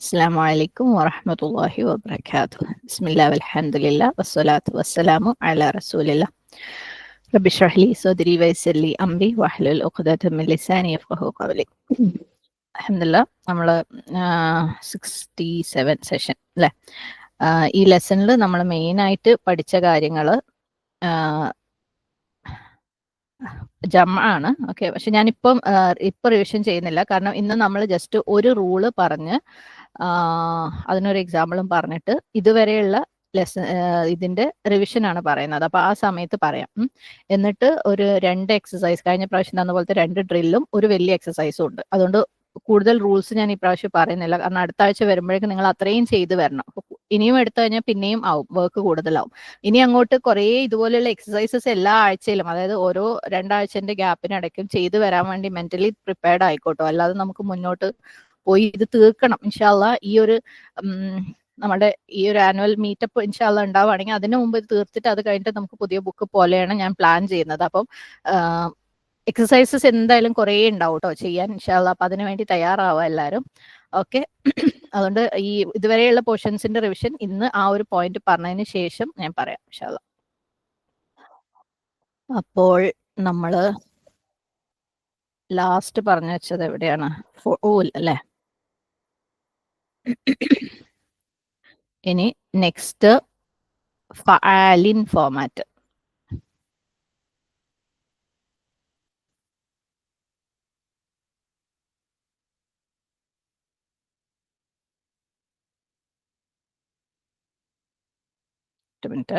അസ്സാം വലൈക്കും വറഹമത്തല്ലാഹി വബർക്കാത്തു ബിസ്മില്ലാ അലഹമുല്ല വസ്സലാത്തു വസ്സലാമു അല റസൂലില്ല റബി ഷഹ്ലി സോദരി വൈസല്ലി അംബി വഹ്ലുൽ ഉഖ്ദത്തുമിലിസാനി അഫ്ഹു ഖവലി അഹമ്മദില്ല നമ്മൾ സിക്സ്റ്റി സെവൻ സെഷൻ അല്ലേ ഈ ലെസണിൽ നമ്മൾ മെയിനായിട്ട് പഠിച്ച കാര്യങ്ങൾ ജമ ആണ്. ഓക്കെ പക്ഷെ ഞാനിപ്പം ഇപ്പൊ റിവിഷൻ ചെയ്യുന്നില്ല. കാരണം ഇന്ന് നമ്മൾ ജസ്റ്റ് ഒരു റൂൾ പറഞ്ഞ് അതിനൊരു എക്സാമ്പിളും പറഞ്ഞിട്ട് ഇതുവരെയുള്ള ലെസൺ ഇതിന്റെ റിവിഷൻ ആണ് പറയുന്നത്. അപ്പൊ ആ സമയത്ത് പറയാം. എന്നിട്ട് ഒരു രണ്ട് എക്സസൈസ് കഴിഞ്ഞ പ്രാവശ്യം തന്ന പോലത്തെ രണ്ട് ഡ്രില്ലും ഒരു വലിയ എക്സസൈസും ഉണ്ട്. അതുകൊണ്ട് കൂടുതൽ റൂൾസ് ഞാൻ ഈ പ്രാവശ്യം പറയുന്നില്ല. കാരണം അടുത്ത ആഴ്ച വരുമ്പോഴേക്കും നിങ്ങൾ അത്രയും ചെയ്തു വരണം. ഇനിയും എടുത്തു കഴിഞ്ഞാൽ പിന്നെയും ആവും വർക്ക് കൂടുതലാവും. ഇനി അങ്ങോട്ട് കുറേ ഇതുപോലെയുള്ള എക്സസൈസസ് എല്ലാ ആഴ്ചയിലും അതായത് ഓരോ രണ്ടാഴ്ചന്റെ ഗ്യാപ്പിനിടയ്ക്കും ചെയ്തു വരാൻ വേണ്ടി മെന്റലി പ്രിപ്പയർഡ് ആയിക്കോട്ടോ. അല്ലാതെ നമുക്ക് മുന്നോട്ട് പോയി ഇത് തീർക്കണം. ഇൻഷാല്ല ഈ ഒരു നമ്മുടെ ഈ ഒരു ആനുവൽ മീറ്റപ്പ് ഇൻഷാല്ല ഉണ്ടാവുകയാണെങ്കിൽ അതിനു മുമ്പ് തീർത്തിട്ട് അത് കഴിഞ്ഞിട്ട് നമുക്ക് പുതിയ ബുക്ക് പോലെയാണ് ഞാൻ പ്ലാൻ ചെയ്യുന്നത്. അപ്പം എക്സസൈസസ് എന്തായാലും കുറേ ഉണ്ടാവും കേട്ടോ ചെയ്യാൻ ഇൻഷാല്ല അപ്പൊ അതിനു വേണ്ടി തയ്യാറാവുക എല്ലാവരും ഓക്കെ. അതുകൊണ്ട് ഈ ഇതുവരെയുള്ള പോർഷൻസിന്റെ റിവിഷൻ ഇന്ന് ആ ഒരു പോയിന്റ് പറഞ്ഞതിന് ശേഷം ഞാൻ പറയാം ഇൻഷാല്ല അപ്പോൾ നമ്മൾ ലാസ്റ്റ് പറഞ്ഞു വെച്ചത് എവിടെയാണ്? ഓൽ അല്ലേ? ഇനി നെക്സ്റ്റ് ഫാലിൻ ഫോമാറ്റ് ഒരു മിനിറ്റ്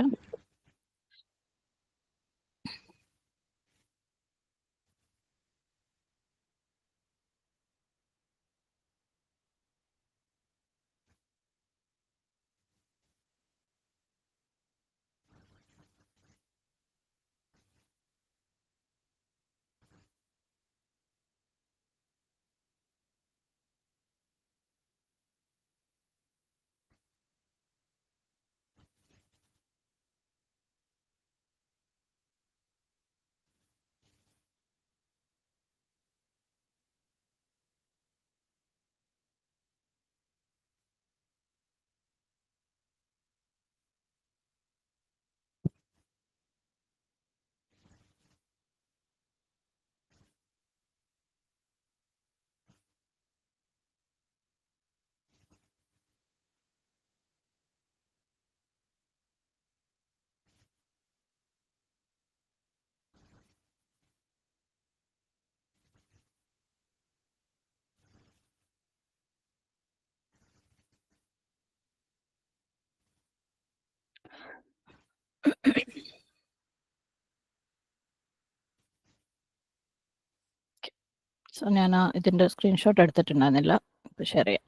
സോ ഞാൻ ആ ഇതിന്റെ സ്ക്രീൻഷോട്ട് എടുത്തിട്ടുണ്ടായിരുന്നില്ല. ഇപ്പൊ ഷെയർ ചെയ്യാം.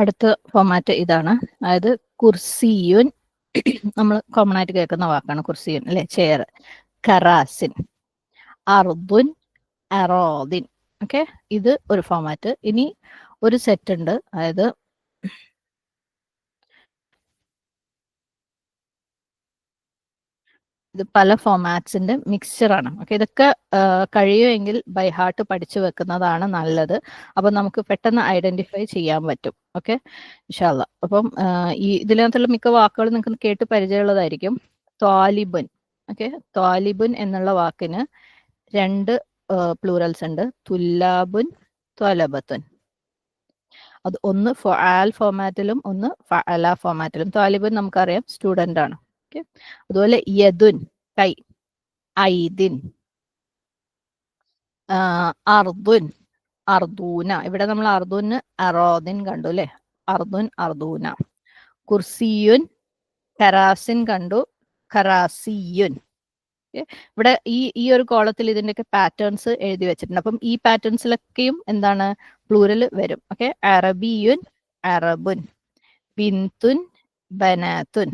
അടുത്ത ഫോമാറ്റ് ഇതാണ്. അതായത് കുർസിയുൻ നമ്മൾ കോമൺ ആയിട്ട് കേൾക്കുന്ന വാക്കാണ് കുർസിയുൻ അല്ലെ? ചെയർ കറാസിൻ അർദുൻ അറോദിൻ. ഓക്കെ ഇത് ഒരു ഫോമാറ്റ് ഇനി ഒരു സെറ്റ് ഉണ്ട്. അതായത് ഇത് പല ഫോമാറ്റ്സിന്റെ മിക്സ്ചറാണ് ഓക്കെ ഇതൊക്കെ കഴിയുമെങ്കിൽ ബൈ ഹാർട്ട് പഠിച്ചു വെക്കുന്നതാണ് നല്ലത്. അപ്പൊ നമുക്ക് പെട്ടെന്ന് ഐഡന്റിഫൈ ചെയ്യാൻ പറ്റും. ഓക്കെ ഇൻഷാല്ല അപ്പം ഈ ഇതിനകത്തുള്ള മിക്ക വാക്കുകളും നിങ്ങൾക്ക് കേട്ട് പരിചയമുള്ളതായിരിക്കും. ത്വാലിബുൻ. ഓക്കെ ത്വാലിബുൻ എന്നുള്ള വാക്കിന് രണ്ട് പ്ലൂറൽസ് ഉണ്ട്. തുല്ലാബുൻ ത്വലബത്തുൻ. അത് ഒന്ന് ഫാൽ ഫോമാറ്റിലും ഒന്ന് ഫഅല ഫോമാറ്റിലും ത്വാലിബുൻ നമുക്കറിയാം സ്റ്റുഡന്റ് ആണ്. ഓക്കെ അതുപോലെ യദുൻ കൈ ഐദിൻ അർദുൻ അർദൂന. ഇവിടെ നമ്മൾ അർദുന് അറോദിൻ കണ്ടു അല്ലെ? അർദുൻ അർദൂന. കുർസിയുൻ കറാസിൻ കണ്ടു. Okay. ഇവിടെ ഈ ഈ ഒരു കോളത്തിൽ ഇതിന്റെയൊക്കെ പാറ്റേൺസ് എഴുതി വെച്ചിട്ടുണ്ട്. അപ്പം ഈ പാറ്റേൺസിലൊക്കെയും എന്താണ്? പ്ലൂരൽ വരും. ഓക്കെ അറബിയുൻ അറബുൻ. ബിന്തുൻ ബനാത്തുൻ.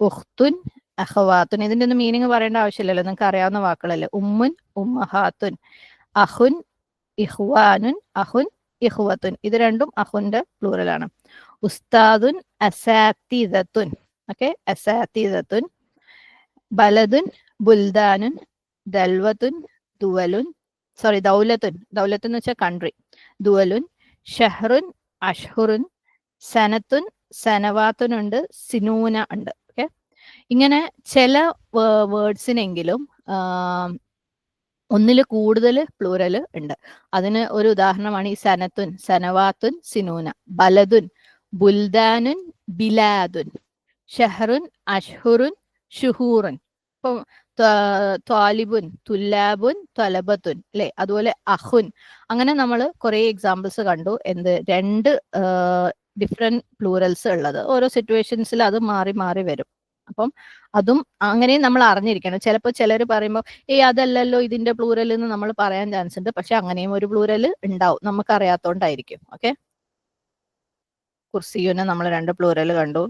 ഉഖ്തുൻ അഹ്വാത്തുൻ. ഇതിന്റെ ഒന്നും മീനിങ് പറയേണ്ട ആവശ്യമില്ലല്ലോ. നിങ്ങൾക്ക് അറിയാവുന്ന വാക്കുകളല്ലേ. ഉമ്മുൻ ഉമ്മഹാത്തുൻ. അഹുൻ ഇഹ്വാനുൻ അഹുൻ ഇഹ്വത്തുൻ. ഇത് രണ്ടും അഹുന്റെ പ്ലൂറലാണ് ഉസ്താദുൻ അസാത്തിദത്തുൻ. ഓക്കെ? അസാത്തിദത്തുൻ. ബലദുൻ ബുൽദാനുൻ ദൽവത്തുൻ ദുവലുൻ. സോറി ദൗലത്തുൻ. ദൗലത്ത് എന്ന് വെച്ചാൽ കൺട്രി ദുവലുൻ ഷെഹ്റുൻ അഷ്ഹുറുൻ. സനത്തുൻ സനവാത്തുനുണ്ട് സിനൂന ഉണ്ട്. ഇങ്ങനെ ചില വേർഡ്സിനെങ്കിലും ഒന്നിൽ കൂടുതൽ പ്ലൂരൽ ഉണ്ട് അതിന് ഒരു ഉദാഹരണമാണ് ഈ സനത്തുൻ സനവാത്തുൻ സിനൂന ബലതുൻ ബുൽദാനുൻ ബിലാദുൻ ഷെഹറുൻ അഷ്ഹുറുൻ ഷുഹൂറുൻ. ഇപ്പം ത്വാലിബുൻ തുല്ലാബുൻ ത്വലബത്തുൻ അല്ലെ അതുപോലെ അഹുൻ. അങ്ങനെ നമ്മൾ കുറേ എക്സാമ്പിൾസ് കണ്ടു. എന്ത്? രണ്ട് ഡിഫറെന്റ് പ്ലൂറൽസ് ഉള്ളത് ഓരോ സിറ്റുവേഷൻസിൽ അത് മാറി മാറി വരും. അപ്പം അതും അങ്ങനെ നമ്മൾ അറിഞ്ഞിരിക്കണം. ചിലപ്പോൾ ചിലർ പറയുമ്പോൾ ഏയ് അതല്ലല്ലോ ഇതിന്റെ പ്ലൂരൽ എന്ന് നമ്മൾ പറയാൻ ചാൻസ് ഉണ്ട്. പക്ഷെ അങ്ങനെയും ഒരു പ്ലൂരൽ ഉണ്ടാവും. നമുക്ക് അറിയാത്തോണ്ടായിരിക്കും ഓക്കെ കുർസിയുനെ നമ്മൾ രണ്ട് പ്ലൂരൽ കണ്ടു.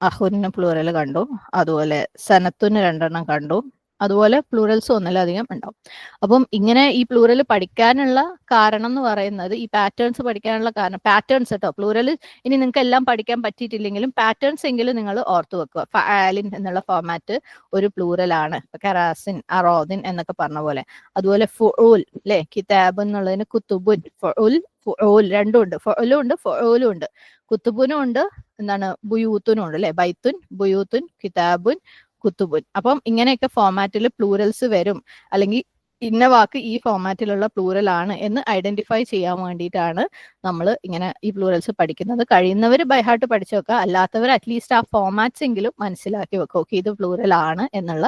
അഹുന് പ്ലൂറൽ കണ്ടു. അതുപോലെ സനത്തുന് രണ്ടെണ്ണം കണ്ടു. അതുപോലെ പ്ലൂറൽസ് ഒന്നിലധികം ഉണ്ടാവും. അപ്പം ഇങ്ങനെ ഈ പ്ലൂറൽ പഠിക്കാനുള്ള കാരണം എന്ന് പറയുന്നത് ഈ പാറ്റേൺസ് പഠിക്കാനുള്ള കാരണം പാറ്റേൺസ് കേട്ടോ പ്ലൂറൽ ഇനി നിങ്ങൾക്ക് എല്ലാം പഠിക്കാൻ പറ്റിയിട്ടില്ലെങ്കിലും പാറ്റേൺസ് എങ്കിലും നിങ്ങൾ ഓർത്തു വെക്കുക. ഫാലിൻ എന്നുള്ള ഫോമാറ്റ് ഒരു പ്ലൂറൽ ആണ്. കറാസിൻ അറോദിൻ എന്നൊക്കെ പറഞ്ഞ പോലെ. അതുപോലെ ഫുൾ അല്ലെ കിതാബ് എന്നുള്ളതിന് കുത്തുബുൻ ഫുൽ ഫുൽ രണ്ടും ഉണ്ട്. ഫുലും ഉണ്ട് ഫുലും ഉണ്ട്. കുത്തുബുനും ഉണ്ട് എന്താണ്? ബുയൂത്തുനും ഉണ്ട് അല്ലെ ബൈത്തുൻ ബുയൂത്തുൻ കിതാബുൻ കുത്തുബുൻ അപ്പം ഇങ്ങനെയൊക്കെ ഫോർമാറ്റിൽ പ്ലൂറൽസ് വരും. അല്ലെങ്കിൽ ഇന്ന വാക്ക് ഈ ഫോർമാറ്റിലുള്ള പ്ലൂറൽ ആണ് എന്ന് ഐഡന്റിഫൈ ചെയ്യാൻ വേണ്ടിയിട്ടാണ് നമ്മൾ ഇങ്ങനെ ഈ പ്ലൂറൽസ് പഠിക്കുന്നത്. കഴിയുന്നവർ ബൈഹാർട്ട് പഠിച്ചു വെക്കുക. അല്ലാത്തവർ അറ്റ്ലീസ്റ്റ് ആ ഫോർമാറ്റ്സ് എങ്കിലും മനസ്സിലാക്കി വെക്കുക. ഓക്കെ ഇത് പ്ലൂറൽ ആണ് എന്നുള്ള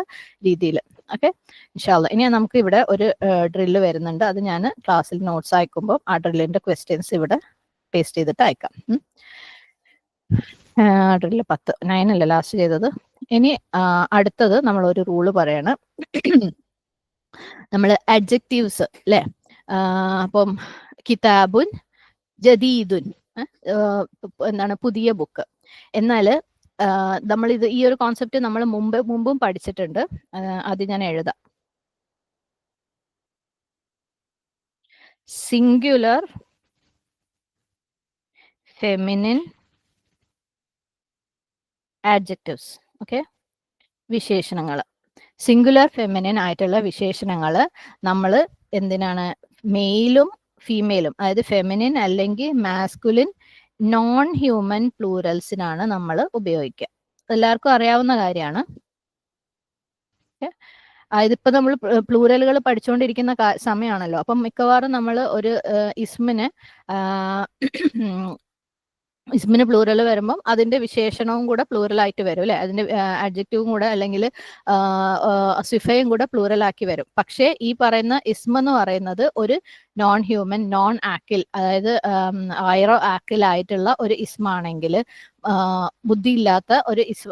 രീതിയിൽ ഓക്കെ? ഇൻഷാല്ല ഇനി നമുക്ക് ഇവിടെ ഒരു ഡ്രില്ല് വരുന്നുണ്ട്. അത് ഞാൻ ക്ലാസ്സിൽ നോട്ട്സ് അയക്കുമ്പോൾ ആ ഡ്രില്ലിന്റെ ക്വസ്റ്റ്യൻസ് ഇവിടെ പേസ്റ്റ് ചെയ്തിട്ട് അയക്കാം. ഡ്രില്ല് പത്ത് നയൻ അല്ല ലാസ്റ്റ് ചെയ്തത്? ഇനി അടുത്തത് നമ്മൾ ഒരു റൂൾ പറയാണ് നമ്മൾ അഡ്ജക്റ്റീവ്സ് അല്ലെ അപ്പം കിതാബുൻ ജദീദുൻ എന്താണ് പുതിയ ബുക്ക് എന്നാൽ നമ്മൾ ഇത് ഈ ഒരു കോൺസെപ്റ്റ് നമ്മൾ മുമ്പ് മുമ്പും പഠിച്ചിട്ടുണ്ട്. അത് ഞാൻ എഴുതാം. സിംഗുലർ ഫെമിനിൻ ആഡ്ജക്റ്റീവ്സ് ഓക്കെ വിശേഷണങ്ങൾ. സിംഗുലർ ഫെമിനിൻ ആയിട്ടുള്ള വിശേഷണങ്ങൾ നമ്മൾ എന്തിനാണ്? മെയിലും ഫീമെയിലും അതായത് ഫെമിനിൻ അല്ലെങ്കിൽ മാസ്കുലിൻ നോൺ ഹ്യൂമൻ പ്ലൂറൽസിനാണ് നമ്മൾ ഉപയോഗിക്കുക. എല്ലാവർക്കും അറിയാവുന്ന കാര്യമാണ്. അതിപ്പോ നമ്മൾ പ്ലൂറലുകൾ പഠിച്ചുകൊണ്ടിരിക്കുന്ന സമയമാണല്ലോ അപ്പം മിക്കവാറും നമ്മൾ ഒരു ഇസ്മിന് ഇസ്മിന് പ്ലൂറൽ വരുമ്പം അതിന്റെ വിശേഷണവും കൂടെ പ്ലൂറൽ ആയിട്ട് വരും അല്ലെ? അതിന്റെ അഡ്ജക്റ്റീവും കൂടെ അല്ലെങ്കിൽ സിഫയും കൂടെ പ്ലൂറൽ ആക്കി വരും. പക്ഷേ ഈ പറയുന്ന ഇസ്മ എന്ന് പറയുന്നത് ഒരു നോൺ ഹ്യൂമൻ നോൺ ആക്കിൽ അതായത് ഐറോ ആക്കിൽ ആയിട്ടുള്ള ഒരു ഇസ്മാണെങ്കിൽ ബുദ്ധിയില്ലാത്ത ഒരു ഇസ്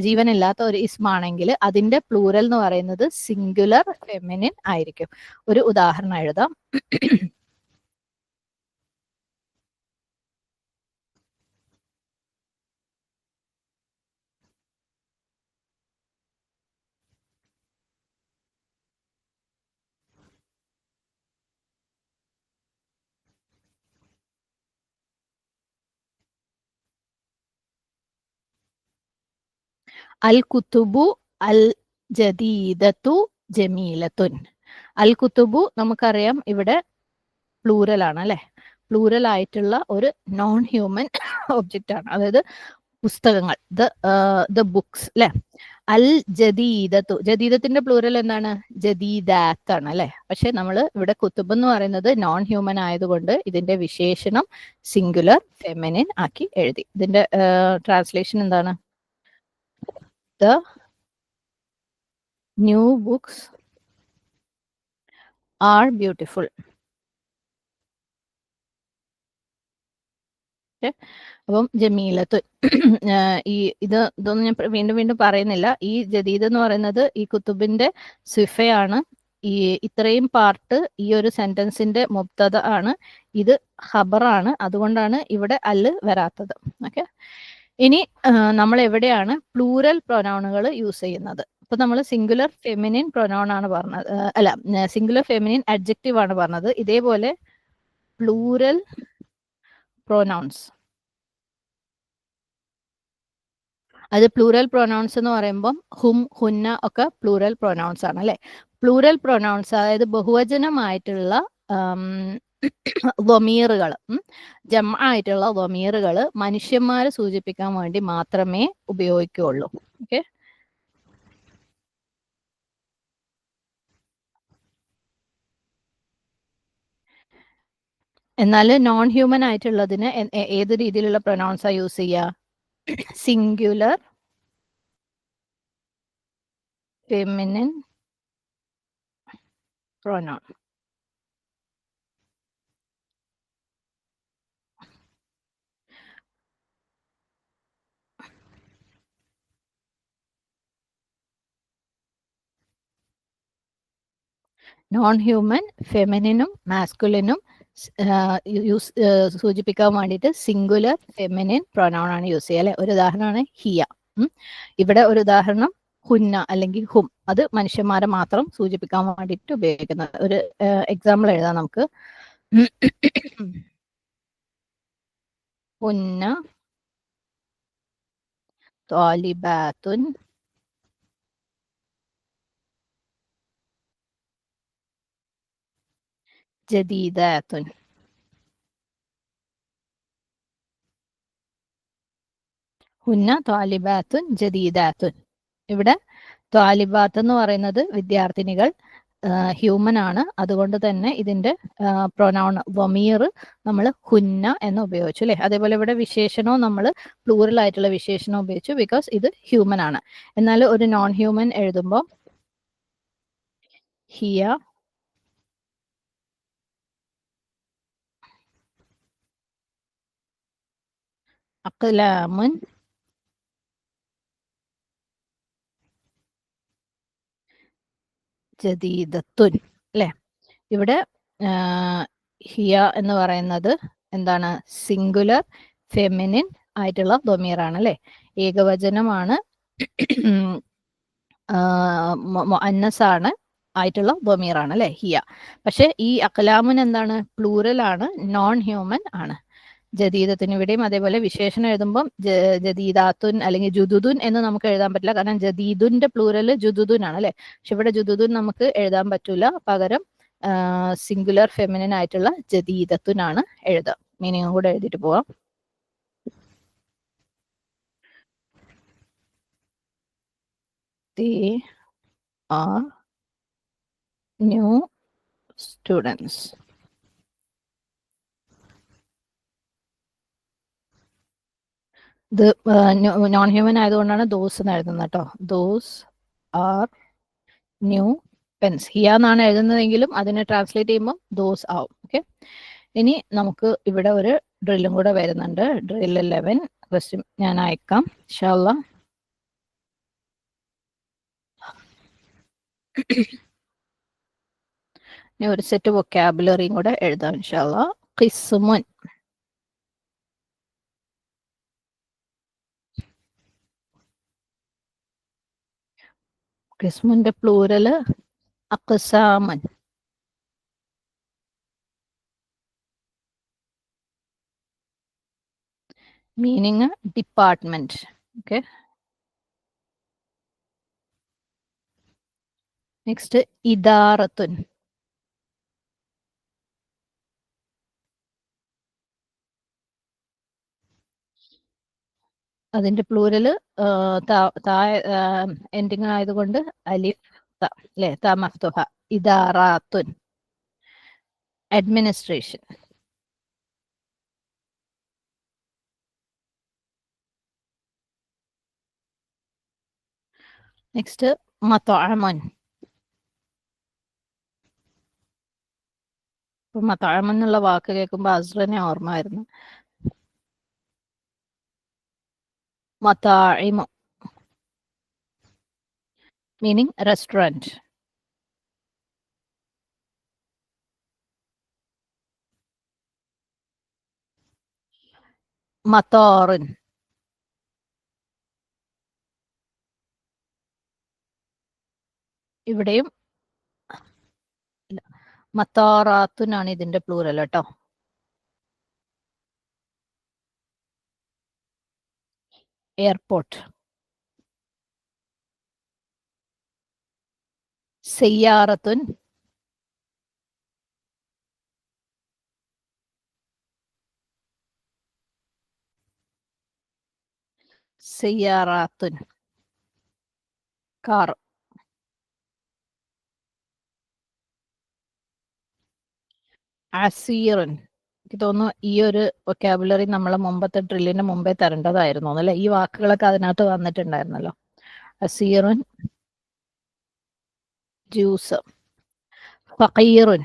ജീവനില്ലാത്ത ഒരു ഇസ്മാണെങ്കിൽ അതിന്റെ പ്ലൂറൽ എന്ന് പറയുന്നത് സിംഗുലർ ഫെമിനിൻ ആയിരിക്കും. ഒരു ഉദാഹരണം എഴുതാം. അൽ കുത്തുബു അൽ ജദീദത്തു ജമീലത്തുൻ. അൽ കുത്തുബു നമുക്കറിയാം ഇവിടെ പ്ലൂറൽ ആണ് അല്ലെ? പ്ലൂറൽ ആയിട്ടുള്ള ഒരു നോൺ ഹ്യൂമൻ ഒബ്ജക്റ്റ് ആണ്. അതായത് പുസ്തകങ്ങൾ. ദ ദ ബുക്സ് അല്ലെ അൽ ജദീദത്തു. ജദീദത്തിന്റെ പ്ലൂറൽ എന്താണ്? ജദീദാത്ത് ആണ് അല്ലെ? പക്ഷെ നമ്മൾ ഇവിടെ കുത്തുബ് എന്ന് പറയുന്നത് നോൺ ഹ്യൂമൻ ആയതുകൊണ്ട് ഇതിന്റെ വിശേഷണം സിംഗുലർ ഫെമിനിൻ ആക്കി എഴുതി. ഇതിന്റെ ട്രാൻസ്ലേഷൻ എന്താണ്? The new books are beautiful. അപ്പം ജമീലത്ത് ഈ ഇത് ഇതൊന്നും ഞാൻ വീണ്ടും വീണ്ടും പറയുന്നില്ല. ഈ ജദീദ് എന്ന് പറയുന്നത് ഈ കുത്തുബിന്റെ സിഫയാണ്. ഈ ഇത്രയും പാർട്ട് ഈ ഒരു സെന്റൻസിന്റെ മുബ്തത ആണ്. ഇത് ഹബറാണ് അതുകൊണ്ടാണ് ഇവിടെ അല്ല് വരാത്തത്. ഓക്കെ. ഇനി നമ്മൾ എവിടെയാണ് പ്ലൂറൽ പ്രൊനൗണുകൾ യൂസ് ചെയ്യുന്നത്? അപ്പൊ നമ്മൾ സിംഗുലർ ഫെമിനിൻ പ്രൊനൗൺ ആണ് പറഞ്ഞത് അല്ല സിംഗുലർ ഫെമിനിൻ അഡ്ജക്റ്റീവ് ആണ് പറഞ്ഞത്. ഇതേപോലെ പ്ലൂറൽ പ്രൊനൗൺസ്. അത് പ്ലൂറൽ പ്രൊനൗൺസ് എന്ന് പറയുമ്പം ഹും ഹുന്ന ഒക്കെ പ്ലൂറൽ പ്രൊനൗൺസ് ആണ് അല്ലെ? പ്ലൂറൽ പ്രൊനൗൺസ് അതായത് ബഹുവചനമായിട്ടുള്ള വമീറുകൾ ജമ ആയിട്ടുള്ള വമീറുകൾ മനുഷ്യന്മാരെ സൂചിപ്പിക്കാൻ വേണ്ടി മാത്രമേ ഉപയോഗിക്കുകയുള്ളൂ. ഓക്കെ എന്നാൽ നോൺ ഹ്യൂമൻ ആയിട്ടുള്ളതിന് ഏത് രീതിയിലുള്ള പ്രൊനൗൺസാ യൂസ് ചെയ്യുക singular feminine pronoun non human ഫെമിനിനും മാസ്കുലിനും യൂസ് സൂചിപ്പിക്കാൻ വേണ്ടിയിട്ട് സിംഗുലർ ഫെമിനിൻ പ്രൊനൗൺ ആണ് യൂസ് ചെയ്യുക അല്ലെ? ഒരു ഉദാഹരണമാണ് ഹിയ. ഇവിടെ ഒരു ഉദാഹരണം ഹുന്ന അല്ലെങ്കിൽ ഹും. അത് മനുഷ്യന്മാരെ മാത്രം സൂചിപ്പിക്കാൻ വേണ്ടിയിട്ട് ഉപയോഗിക്കുന്നത്. ഒരു എക്സാമ്പിൾ എഴുതാം നമുക്ക്. ഹുന്ന ജദീദാത്തുൻ ഹുന്ന ത്വാലിബാത്തുൻ ജദീദാത്തുൻ ഇവിടെ ത്വാലിബാത്ത് എന്ന് പറയുന്നത് വിദ്യാർത്ഥിനികൾ ഹ്യൂമൻ ആണ്. അതുകൊണ്ട് തന്നെ ഇതിന്റെ പ്രൊനൗൺ വമീർ നമ്മൾ ഹുന്ന എന്ന് ഉപയോഗിച്ചു അല്ലെ? അതേപോലെ ഇവിടെ വിശേഷണവും നമ്മൾ പ്ലൂറൽ ആയിട്ടുള്ള വിശേഷണം ഉപയോഗിച്ചു ബിക്കോസ് ഇത് ഹ്യൂമൻ ആണ്. എന്നാൽ ഒരു നോൺ ഹ്യൂമൻ എഴുതുമ്പോൾ ഹിയ അക്ലാമുൻ ജദീദത്തുൻ അല്ലെ ഇവിടെ ഹിയ എന്ന് പറയുന്നത് എന്താണ്? സിംഗുലർ ഫെമിനിൻ ആയിട്ടുള്ള ദൊമീറാണ് അല്ലെ ഏകവചനമാണ് അന്നസാണ് ആയിട്ടുള്ള ദൊമീറാണ് അല്ലെ ഹിയ. പക്ഷെ ഈ അക്കലാമുൻ എന്താണ്? പ്ലൂറൽ ആണ് നോൺ ഹ്യൂമൻ ആണ്. ജദീദത്തിന് ഇവിടെയും അതേപോലെ വിശേഷണം എഴുതുമ്പോൾ ജദീദാത്തുൻ അല്ലെങ്കിൽ ജുദുദുൻ എന്ന് നമുക്ക് എഴുതാൻ പറ്റില്ല. കാരണം ജദീദുന്റെ പ്ലൂറൽ ജുദുദുൻ ആണ് അല്ലെ? പക്ഷെ ഇവിടെ ജുദുദുൻ നമുക്ക് എഴുതാൻ പറ്റൂല. പകരം സിംഗുലർ ഫെമിനിൻ ആയിട്ടുള്ള ജദീദത്തുൻ ആണ് എഴുതുക. മീനിങ്ങും കൂടെ എഴുതിയിട്ട് പോവാം. are new students. ഇത് നോൺ ഹ്യൂമൻ ആയതുകൊണ്ടാണ് ദോസ് എന്ന് എഴുതുന്നത് കേട്ടോ. ദോസ് ആർ ന്യൂ പെൻസ് ഹിയ എന്നാണ് എഴുതുന്നതെങ്കിലും അതിനെ ട്രാൻസ്ലേറ്റ് ചെയ്യുമ്പോൾ ദോസ് ആവും. ഓക്കെ ഇനി നമുക്ക് ഇവിടെ ഒരു ഡ്രില്ലും കൂടെ വരുന്നുണ്ട്. ഡ്രിൽ ഇലവൻ ക്വസ്റ്റ്യൻ ഞാൻ അയക്കാം. ഷാള്ള ഒരു സെറ്റ് വൊക്കാബുലറിയും കൂടെ എഴുതാം ഇൻഷാല്ല ഖിസ്മുൻ ഖിസ്മുന്റെ പ്ലൂരൽ അക്സാമൻ. മീനിങ് ഡിപ്പാർട്ട്മെന്റ് ഓക്കെ നെക്സ്റ്റ് ഇദാറത്തുൻ. അതിന്റെ പ്ലൂരൽ എൻഡിങ് ആയതുകൊണ്ട് അലിഫ് അല്ലെ ത മഫ്തുഹ ഇദാറാത്തുൻ. അഡ്മിനിസ്ട്രേഷൻ നെക്സ്റ്റ് മത്തോഴമൻ മത്തോഴമൻ എന്നുള്ള വാക്ക് കേൾക്കുമ്പോൾ അസ്രനെ ഓർമ്മ വരുന്നു. മത്തായിമു. മീനിങ് റെസ്റ്റോറന്റ് മത്തോറിൻ. ഇവിടെയും മത്താറാത്തുനാണ് ഇതിന്റെ പ്ലൂറൽ കേട്ടോ airport. سيارة. سيارات كار عسير. എനിക്ക് തോന്നുന്നു ഈ ഒരു വൊക്കാബുലറി നമ്മൾ മുമ്പത്തെ ഡ്രില്ലിന് മുമ്പേ തരേണ്ടതായിരുന്നു അല്ലെ? ഈ വാക്കുകളൊക്കെ അതിനകത്ത് വന്നിട്ടുണ്ടായിരുന്നല്ലോ. അസീറുൻ ജ്യൂസ് ഫീറുൻ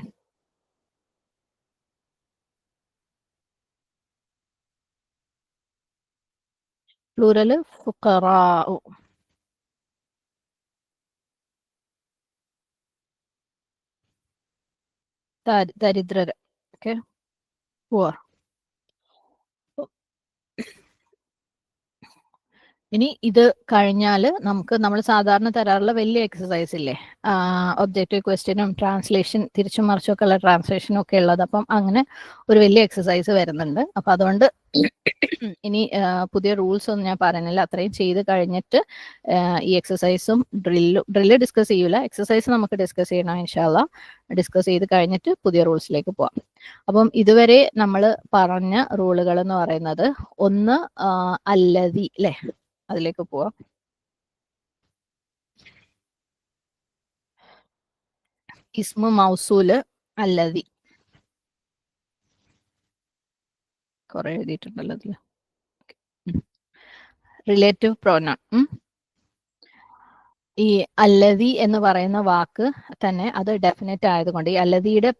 പ്ലൂരൽ ഫുക്കറാഉ ദാരി- ദരിദ്രര്. ഓക്കെ Cool ഇനി ഇത് കഴിഞ്ഞാൽ നമുക്ക് നമ്മൾ സാധാരണ തരാറുള്ള വലിയ എക്സസൈസ് ഇല്ലേ? ഒബ്ജക്റ്റീവ് ക്വസ്റ്റ്യനും ട്രാൻസ്ലേഷൻ തിരിച്ചും മറിച്ചും ഒക്കെ ഉള്ള ട്രാൻസ്ലേഷനും ഒക്കെ ഉള്ളത്. അപ്പം അങ്ങനെ ഒരു വലിയ എക്സസൈസ് വരുന്നുണ്ട്. അപ്പൊ അതുകൊണ്ട് ഇനി പുതിയ റൂൾസ് ഒന്നും ഞാൻ പറയുന്നില്ല. അത്രയും ചെയ്ത് കഴിഞ്ഞിട്ട് ഈ എക്സസൈസും ഡ്രില്ലും ഡ്രില്ല് ഡിസ്കസ് ചെയ്യൂല. എക്സസൈസ് നമുക്ക് ഡിസ്കസ് ചെയ്യണം ഇൻഷാല്ല ഡിസ്കസ് ചെയ്ത് കഴിഞ്ഞിട്ട് പുതിയ റൂൾസിലേക്ക് പോവാം. അപ്പം ഇതുവരെ നമ്മൾ പറഞ്ഞ റൂളുകൾ എന്ന് പറയുന്നത് ഒന്ന് അല്ലതി അല്ലെ അതിലേക്ക് പോവാം. ഇസ്മു മൗസൂൽ അല്ലതി കുറെ എഴുതിയിട്ടുണ്ടല്ലോ അതിൽ. റിലേറ്റീവ് പ്രോനൗൺ ഈ അല്ലതി എന്ന് പറയുന്ന വാക്ക് തന്നെ അത് ഡെഫിനറ്റ് ആയതുകൊണ്ട് ഈ അല്ലതിയുടെ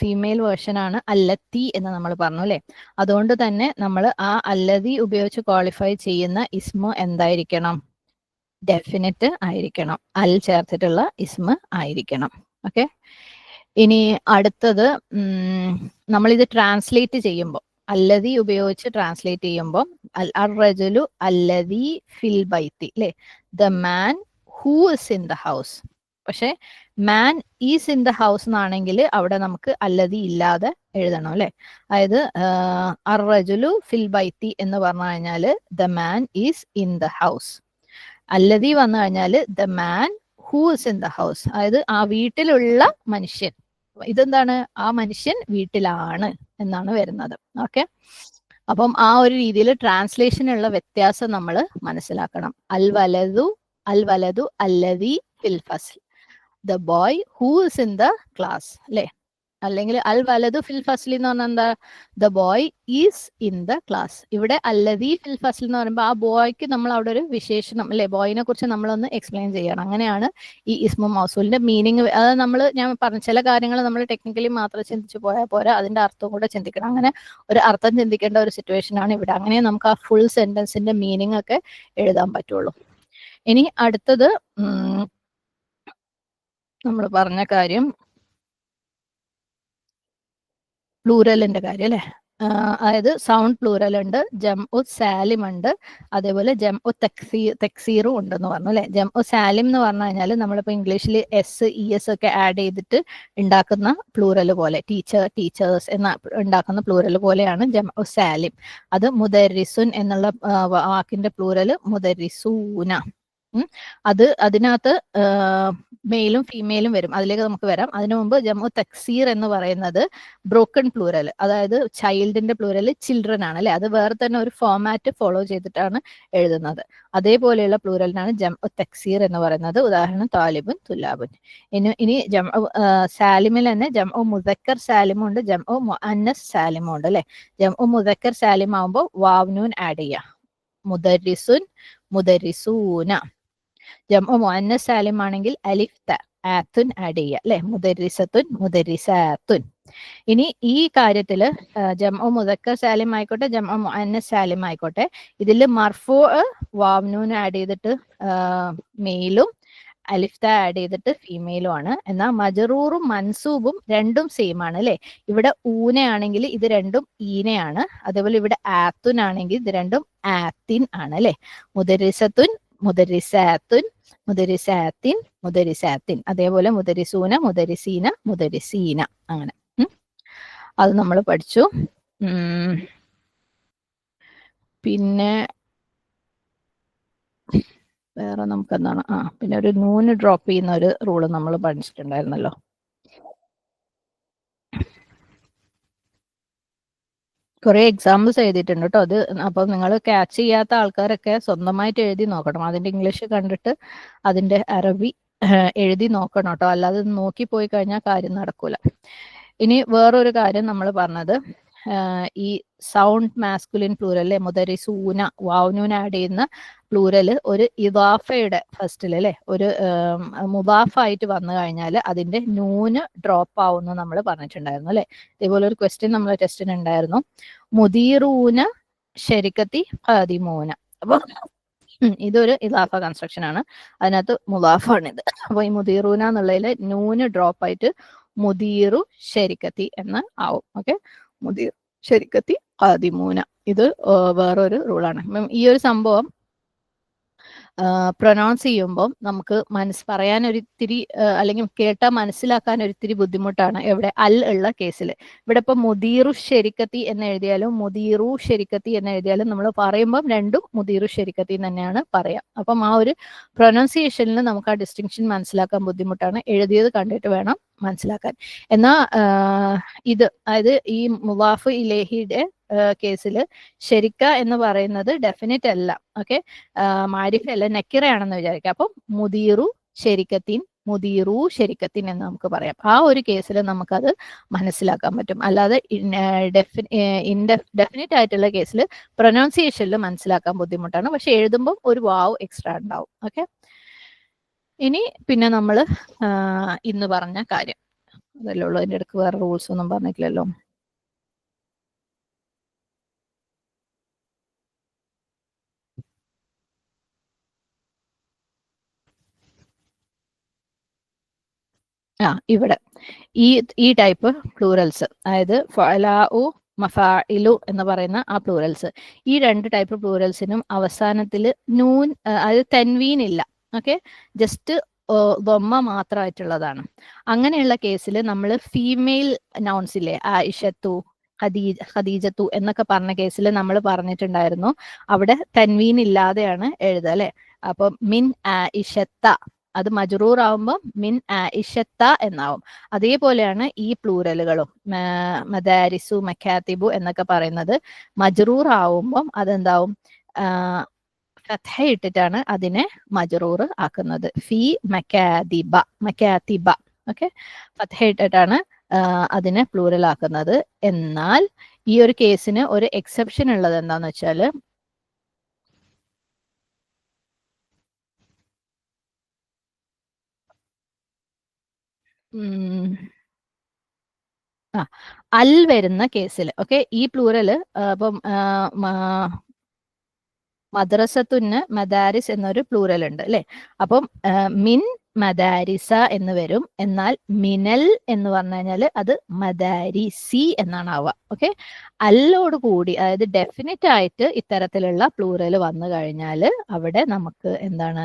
ഫീമെയിൽ വേർഷൻ ആണ് അല്ലത്തി എന്ന് നമ്മൾ പറഞ്ഞു അല്ലെ? അതുകൊണ്ട് തന്നെ നമ്മൾ ആ അല്ലതി ഉപയോഗിച്ച് ക്വാളിഫൈ ചെയ്യുന്ന ഇസ്മ എന്തായിരിക്കണം? ഡെഫിനറ്റ് ആയിരിക്കണം. അൽ ചേർത്തിട്ടുള്ള ഇസ്മ ആയിരിക്കണം. ഓക്കെ ഇനി അടുത്തത് നമ്മൾ ഇത് ട്രാൻസ്ലേറ്റ് ചെയ്യുമ്പോൾ അല്ലതി ഉപയോഗിച്ച് ട്രാൻസ്ലേറ്റ് ചെയ്യുമ്പോൾ അൽ അർറജുലു അല്ലതി ഫിൽ ബൈത്തി അല്ലെ? The man who is in the house പക്ഷെ man is in the house എന്നാണെങ്കിൽ അവിടെ നമുക്ക് അല്ലതി ഇല്ലാതെ എഴുതണം അല്ലെ? അതായത് അർറജുലു ഫിൽ ബൈത്തി എന്ന് പറഞ്ഞു കഴിഞ്ഞാൽ the man is in the house അല്ലതി വന്നു കഴിഞ്ഞാൽ the man who is in the house അതായത് ആ വീട്ടിലുള്ള മനുഷ്യൻ. ഇതെന്താണ്? ആ മനുഷ്യൻ വീട്ടിലാണ് എന്നാണ് വരുന്നത്. ഓക്കെ? അപ്പം ആ ഒരു രീതിയിൽ ട്രാൻസ്ലേഷനുള്ള വ്യത്യാസം നമ്മൾ മനസ്സിലാക്കണം. അൽ വലതു അൽ വലതു അല്ലതി ഫിൽ ഫസ്ൽ. The boy who is in the class അല്ലേ അല്ലെങ്കിൽ അൽ വലതു ഫിൽ ഫസ്ലി എന്ന് പറഞ്ഞാൽ എന്താ? The boy is in the class ഇവിടെ അല്ലതി ഫിൽ ഫസ്ൽ എന്ന് പറയുമ്പോൾ ആ ബോയ്ക്ക് നമ്മൾ അവിടെ ഒരു വിശേഷണം അല്ലെ ബോയിനെ കുറിച്ച് നമ്മളൊന്ന് എക്സ്പ്ലെയിൻ ചെയ്യണം. അങ്ങനെയാണ് ഈ ഇസ്മു മൗസൂലിന്റെ മീനിങ് അത് നമ്മൾ ഞാൻ പറഞ്ഞ ചില കാര്യങ്ങൾ നമ്മൾ ടെക്നിക്കലി മാത്രം ചിന്തിച്ചു പോയാൽ പോരാ. അതിന്റെ അർത്ഥം കൂടെ ചിന്തിക്കണം. അങ്ങനെ ഒരു അർത്ഥം ചിന്തിക്കേണ്ട ഒരു സിറ്റുവേഷൻ ആണ് ഇവിടെ. അങ്ങനെ നമുക്ക് ആ ഫുൾ സെന്റൻസിന്റെ മീനിങ് ഒക്കെ എഴുതാൻ പറ്റുള്ളൂ. ഇനി അടുത്തത് നമ്മൾ പറഞ്ഞ കാര്യം പ്ലൂരലിന്റെ കാര്യം അല്ലെ? അതായത് സൗണ്ട് പ്ലൂറൽ ഉണ്ട് ജം ഉ സാലിം ഉണ്ട് അതേപോലെ ജം ഉ തെക്സീ തെക്സീറും ഉണ്ടെന്ന് പറഞ്ഞു അല്ലെ? ജം ഉ സാലിം എന്ന് പറഞ്ഞു കഴിഞ്ഞാൽ നമ്മളിപ്പോൾ ഇംഗ്ലീഷിൽ എസ് ഇ എസ് ഒക്കെ ആഡ് ചെയ്തിട്ട് ഉണ്ടാക്കുന്ന പ്ലൂറൽ പോലെ ടീച്ചർ ടീച്ചേഴ്സ് എന്ന ഉണ്ടാക്കുന്ന പ്ലൂറൽ പോലെയാണ് ജം ഉ സാലിം അത് മുദരിസുൻ എന്നുള്ള വാക്കിന്റെ പ്ലൂറൽ മുദരിസൂന. അത് അതിനകത്ത് മെയിലും ഫീമെയിലും വരും. അതിലേക്ക് നമുക്ക് വരാം. അതിനു മുമ്പ് ജമ്മു തക്സീർ എന്ന് പറയുന്നത് ബ്രോക്കൺ പ്ലൂരൽ അതായത് ചൈൽഡിന്റെ പ്ലൂരൽ ചിൽഡ്രൻ ആണ് അല്ലെ? അത് വേറെ തന്നെ ഒരു ഫോമാറ്റ് ഫോളോ ചെയ്തിട്ടാണ് എഴുതുന്നത്. അതേപോലെയുള്ള പ്ലൂരലിനാണ് ജമ്മു തക്സീർ എന്ന് പറയുന്നത്. ഉദാഹരണം താലിബുൻ തുലാബുൻ ഇനി ഇനി ജം സാലിമിൽ തന്നെ ജംഉ മുദക്കർ സാലിമും ഉണ്ട്. ജംഉ മുഅന്നസ് സാലിമും ഉണ്ട് അല്ലെ? ജംഉ മുദക്കർ സാലിം ആവുമ്പോൾ വാവ്നൂൻ ആഡ് ചെയ്യാം. മുദരിസുൻ മുദരിസൂന. മുഅന്നസ് സാലിം ആണെങ്കിൽ അലിഫ് ത ആത്തുൻ ആഡ് അല്ലെ? മുദരിസത്തുൻ മുദരിസാത്തുൻ ഇനി ഈ കാര്യത്തിൽ ജംഉ മുദക്ക സാലിം ആയിക്കോട്ടെ ജംഉ മുഅന്നസ് സാലിം ആയിക്കോട്ടെ ഇതിൽ മർഫു വാവ്നൂൻ ആഡ് ചെയ്തിട്ട് മെയിലും അലിഫ്ത ആഡ് ചെയ്തിട്ട് ഫീമെയിലും ആണ്. എന്നാൽ മജറൂറും മൻസൂബും രണ്ടും സെയിം ആണ് അല്ലെ? ഇവിടെ ഊനയാണെങ്കിൽ ഇത് രണ്ടും ഈനയാണ് അതേപോലെ ഇവിടെ ആത്തുൻ ആണെങ്കിൽ ഇത് രണ്ടും ആത്തിൻ ആണ് അല്ലെ? മുദരിസത്തുൻ മുദരിസാത്തുൻ മുദരിസാത്തിൻ മുദരിസാത്തിൻ. അതേപോലെ മുദരിസൂന മുദരിസീന മുദരിസീന. അങ്ങനെ. അത് നമ്മൾ പഠിച്ചു. പിന്നെ വേറെ നമുക്ക് എന്താണ് ആ പിന്നെ ഒരു നൂന് ഡ്രോപ്പ് ചെയ്യുന്ന ഒരു റൂൾ നമ്മൾ പഠിച്ചിട്ടുണ്ടായിരുന്നല്ലോ. കുറെ എക്സാമ്പിൾസ് എഴുതിയിട്ടുണ്ട് കേട്ടോ അത് അപ്പൊ നിങ്ങൾ ക്യാച്ച് ചെയ്യാത്ത ആൾക്കാരൊക്കെ സ്വന്തമായിട്ട് എഴുതി നോക്കണം. അതിന്റെ ഇംഗ്ലീഷ് കണ്ടിട്ട് അതിന്റെ അറബി എഴുതി നോക്കണം കേട്ടോ അല്ലാതെ നോക്കി പോയി കഴിഞ്ഞാൽ കാര്യം നടക്കൂല. ഇനി വേറൊരു കാര്യം നമ്മൾ പറഞ്ഞത്. ഈ സൗണ്ട് മാസ്കുലിൻ പ്ലൂരൽ അല്ലെ മുദരിസൂന വാവുനൂന ആഡ് ചെയ്യുന്ന പ്ലൂരൽ ഒരു ഇവാഫയുടെ ഫസ്റ്റിൽ അല്ലെ ഒരു മുബാഫായിട്ട് വന്നു കഴിഞ്ഞാൽ അതിന്റെ നൂന് ഡ്രോപ്പ് ആവുമെന്ന് നമ്മൾ പറഞ്ഞിട്ടുണ്ടായിരുന്നു അല്ലെ ഇതേപോലെ ഒരു ക്വസ്റ്റ്യൻ നമ്മളെ ടെസ്റ്റിന് ഉണ്ടായിരുന്നു. മുദീറൂന ശരിക്കത്തി പതിമൂന അപ്പൊ ഇതൊരു ഇദാഫ കൺസ്ട്രക്ഷൻ ആണ്. അതിനകത്ത് മുദാഫാണ് ഇത് അപ്പൊ ഈ മുദീറൂന എന്നുള്ളതിൽ നൂന് ഡ്രോപ്പ് ആയിട്ട് മുദീറു ശരിക്കത്തി എന്ന് ആവും. ഓക്കെ മുദീർ ശരിക്കത്തി ആദിമൂന ഇത് വേറൊരു റൂളാണ് ഈ ഒരു സംഭവം പ്രൊനൗൺസ് ചെയ്യുമ്പോൾ നമുക്ക് മനസ്സ് പറയാൻ ഒരിത്തിരി അല്ലെങ്കിൽ കേട്ടാൽ മനസ്സിലാക്കാൻ ഒരിത്തിരി ബുദ്ധിമുട്ടാണ് എവിടെ അൽ ഉള്ള കേസിൽ ഇവിടെ ഇപ്പൊ മുദീറു ശരിക്കത്തി എന്ന് എഴുതിയാലും മുദീറു ശരിക്കത്തി എന്ന് എഴുതിയാലും നമ്മൾ പറയുമ്പം രണ്ടും മുദീറു ശരിക്കത്തി തന്നെയാണ് പറയാം. അപ്പം ആ ഒരു പ്രൊനൗൺസിയേഷനിൽ നമുക്ക് ആ ഡിസ്റ്റിങ്ഷൻ മനസ്സിലാക്കാൻ ബുദ്ധിമുട്ടാണ്. എഴുതിയത് കണ്ടിട്ട് വേണം മനസ്സിലാക്കാൻ. എന്നാ ഇത് അതായത് ഈ മുവാഫ് ഇലേഹിയുടെ കേസിൽ ശരിക്ക എന്ന് പറയുന്നത് ഡെഫിനറ്റ് അല്ല. ഓക്കെ മാരിഫ അല്ല നെക്കിറയാണെന്ന് വിചാരിക്കാം. അപ്പം മുദീറു ശരിക്കത്തിൻ മുദീറു ശരിക്കത്തിൻ എന്ന് നമുക്ക് പറയാം. ആ ഒരു കേസിൽ നമുക്കത് മനസ്സിലാക്കാൻ പറ്റും. അല്ലാതെ ഡെഫിനറ്റ് ആയിട്ടുള്ള കേസിൽ പ്രൊനൗൺസിയേഷനിൽ മനസ്സിലാക്കാൻ ബുദ്ധിമുട്ടാണ്. പക്ഷെ എഴുതുമ്പോൾ ഒരു വാവ് എക്സ്ട്രാ ഉണ്ടാവും. ഓക്കെ ഇനി പിന്നെ നമ്മൾ ഇന്ന് പറഞ്ഞ കാര്യം. അതല്ലേ ഉള്ളൂ. അതിന്റെ ഇടയ്ക്ക് വേറെ റൂൾസ് ഒന്നും പറഞ്ഞിട്ടില്ലല്ലോ. ആ ഇവിടെ. ഈ ഈ ടൈപ്പ് പ്ലൂറൽസ് അതായത് ഫലാഉ മഫാഇലു എന്ന് പറയുന്ന ആ പ്ലൂറൽസ്. ഈ രണ്ട് ടൈപ്പ് പ്ലൂറൽസിനും അവസാനത്തിൽ നൂൻ ആ, അതായത് തെൻവീൻ ഇല്ല. ഓക്കെ? ജസ്റ്റ് ബൊമ്മ മാത്രമായിട്ടുള്ളതാണ്. അങ്ങനെയുള്ള കേസിൽ നമ്മൾ ഫീമെയിൽ നൗൺസ് ഇല്ലേ? ആയിഷത്തു ഖദീജ ഖദീജത്തു എന്നൊക്കെ പറഞ്ഞ കേസിൽ നമ്മൾ പറഞ്ഞിട്ടുണ്ടായിരുന്നു. അവിടെ തൻവീൻ ഇല്ലാതെയാണ് എഴുതുക അല്ലെ? അപ്പൊ മിൻ ആയിഷത്ത അത് മജറൂർ ആവുമ്പോൾ മിൻ ഇഷത്ത എന്നാവും. അതേപോലെയാണ് ഈ പ്ലൂരലുകളും മദാരിസു മഖാത്തിബു എന്നൊക്കെ പറയുന്നത് മജറൂർ ആവുമ്പം അതെന്താവും ഇട്ടിട്ടാണ് അതിനെ മജറൂർ ആക്കുന്നത്. ഫി മക്കാദിബ മക്കാത്തിബ ഓക്കെ? ഫത്ഹ ഇട്ടിട്ടാണ് അതിനെ പ്ലൂറൽ ആക്കുന്നത് എന്നാൽ ഈ ഒരു കേസിന് ഒരു എക്സെപ്ഷൻ ഉള്ളത് എന്താന്ന് വെച്ചാൽ ആ അൽ വരുന്ന കേസിൽ ഓക്കെ? ഈ പ്ലൂറൽ അപ്പം മദ്രസത്തുന്ന് മദാരിസ് എന്നൊരു പ്ലൂറൽ ഉണ്ട് അല്ലെ? അപ്പം മിൻ മദാരിസ എന്ന് വരും. എന്നാൽ മിനൽ എന്ന് പറഞ്ഞു കഴിഞ്ഞാൽ അത് മദാരിസി എന്നാണ് ആവുക. ഓക്കെ അല്ലോട് കൂടി അതായത് ഡെഫിനറ്റ് ആയിട്ട് ഇത്തരത്തിലുള്ള പ്ലൂറൽ വന്നു കഴിഞ്ഞാൽ അവിടെ നമുക്ക് എന്താണ്?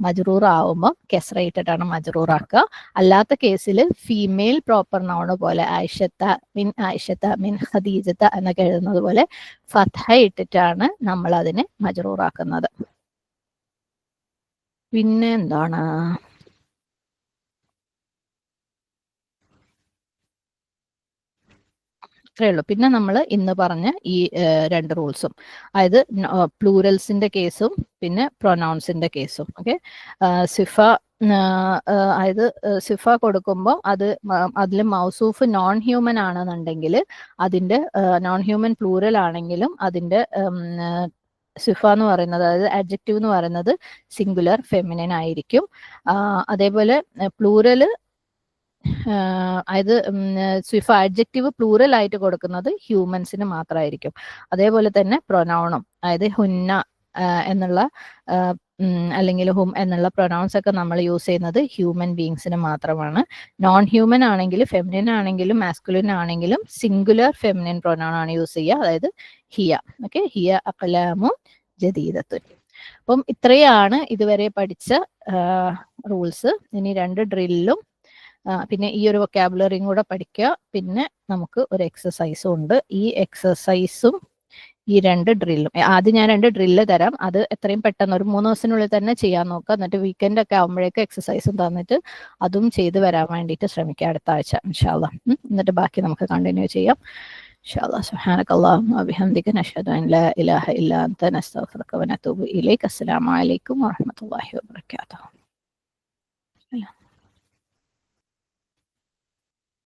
മജറൂർ ആവുമ്പോൾ കെസ്റയിട്ടിട്ടാണ് മജറൂർ ആക്കുക അല്ലാത്ത കേസിൽ ഫീമെയിൽ പ്രോപ്പർ നൗണ് പോലെ ആയിഷത്ത മിൻ ആയിഷത്ത മിൻ ഖദീജത്ത എന്നൊക്കെ എഴുതുന്നത് പോലെ ഫത്ഹ ഇട്ടിട്ടാണ് നമ്മൾ അതിനെ മജറൂർ ആക്കുന്നത് ഇത്രയേ ഉള്ളൂ. പിന്നെ നമ്മൾ ഇന്ന് പറഞ്ഞ ഈ രണ്ട് റൂൾസും. അതായത് പ്ലൂരൽസിന്റെ കേസും പിന്നെ പ്രൊനൗൺസിന്റെ കേസും. ഓക്കെ? സിഫ അതായത് സിഫ കൊടുക്കുമ്പോൾ അത് അതിൽ മൗസൂഫ് നോൺ ഹ്യൂമൻ ആണെന്നുണ്ടെങ്കിൽ അതിന്റെ നോൺ ഹ്യൂമൻ പ്ലൂറൽ ആണെങ്കിലും അതിന്റെ സിഫ എന്ന് പറയുന്നത് അതായത് അഡ്ജക്റ്റീവ് എന്ന് പറയുന്നത് സിംഗുലർ ഫെമിനൻ ആയിരിക്കും. അതേപോലെ പ്ലൂരൽ അതായത് സ്വിഫ് അഡ്ജക്റ്റീവ് പ്ലൂറൽ ആയിട്ട് കൊടുക്കുന്നത് ഹ്യൂമൻസിന് മാത്രമായിരിക്കും അതേപോലെ തന്നെ പ്രൊനൗണും അതായത് ഹുന്ന എന്നുള്ള അല്ലെങ്കിൽ ഹും എന്നുള്ള പ്രൊനൗൺസ് ഒക്കെ നമ്മൾ യൂസ് ചെയ്യുന്നത് ഹ്യൂമൻ ബീങ്സിന് മാത്രമാണ്. നോൺ ഹ്യൂമൻ ആണെങ്കിൽ ഫെമിനിൻ ആണെങ്കിലും മാസ്കുലിൻ ആണെങ്കിലും സിംഗുലർ ഫെമിനിൻ പ്രൊനൗൺ ആണ് യൂസ് ചെയ്യുക. അതായത് ഹിയ ഓക്കെ ഹിയ അക്കലാമും ജദീദത്തുൻ. അപ്പം ഇത്രയാണ് ഇതുവരെ പഠിച്ച റൂൾസ് ഇനി രണ്ട് ഡ്രില്ലും പിന്നെ ഈ ഒരു വൊക്കാബുലറിയും കൂടെ പഠിക്കുക. പിന്നെ നമുക്ക് ഒരു എക്സസൈസും ഉണ്ട്. ഈ എക്സസൈസും ഈ രണ്ട് ഡ്രില്ലും ആദ്യം ഞാൻ രണ്ട് ഡ്രില്ല് തരാം. അത് എത്രയും പെട്ടെന്ന് ഒരു മൂന്ന് ദിവസത്തിനുള്ളിൽ തന്നെ ചെയ്യാൻ നോക്കുക. എന്നിട്ട് വീക്കെൻഡ് ഒക്കെ ആകുമ്പോഴേക്കും എക്സസൈസും തന്നിട്ട് അതും ചെയ്ത് വരാൻ വേണ്ടിയിട്ട് ശ്രമിക്കുക അടുത്ത ആഴ്ച ഇൻഷാല്ല എന്നിട്ട് ബാക്കി നമുക്ക് കണ്ടിന്യൂ ചെയ്യാം. ഇൻഷാല്ല സുഹാനക് അള്ളാഹു അഭിഹന്ദിക്ക് നഷദ് ഇലാഹ അസ്സലാമലൈക്കും വാഹമത്തല്ലാഹി വാബർക്കാത്തു